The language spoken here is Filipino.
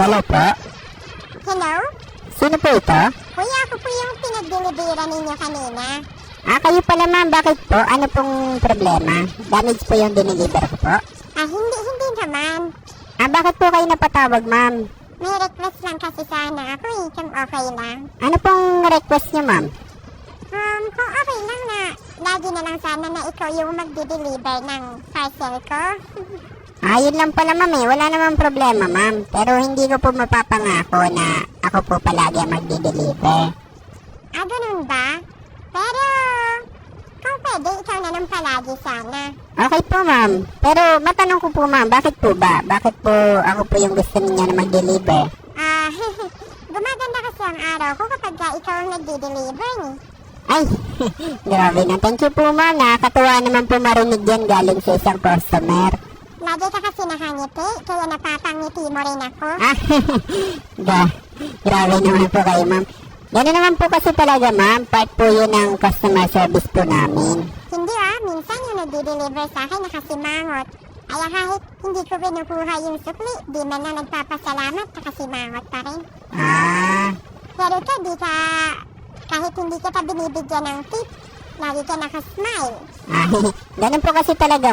Hello po? Hello? Sino po ito? Kuya, ako po yung pinagdeliveran ninyo kanina. Ah, kayo pala ma'am. Bakit po? Ano pong problema? Damage po yung diniliver ko po. Ah, hindi, hindi naman. Ah, bakit po kayo napatawag ma'am? May request lang kasi sana ako eh, kung okay lang. Ano pong request niyo ma'am? Um, kung okay lang na, lagi na lang sana na ikaw yung magde-deliver ng parcel ko. Ah, yun lang pala ma'am eh. Wala namang problema ma'am. Pero hindi ko po mapapangako na ako po palagi ang magdi-deliver. ah, ganun ba? Pero, kung pwede, ikaw na lang palagi sana. Okay po ma'am. Pero matanong ko po ma'am, bakit po ba? Bakit po ako po yung gusto niya na mag-deliver? Ah, gumaganda kasi ang araw ko kapag ka ikaw ang nagde-deliver ni. Ay, grabe na. Thank you po ma'am. Nakakatuwa naman po marinig yan galing sa isang customer. Lagi ka kasi nakangiti, kaya napapangiti mo rin ako. Ah, grabe naman po kayo ma'am. Gano'n naman po kasi talaga ma'am. Part po yun ng customer service po namin. Hindi ah, minsan yung nagde-deliver sa akin nakasimangot. Kaya kahit hindi ko binukuha yung sukli, di man na nagpapasalamat, nakasimangot pa rin. Ah, Pero ito, di ka, kahit hindi kita binibigyan ng tip, lagi ka nakasmile. ah ganun po kasi talaga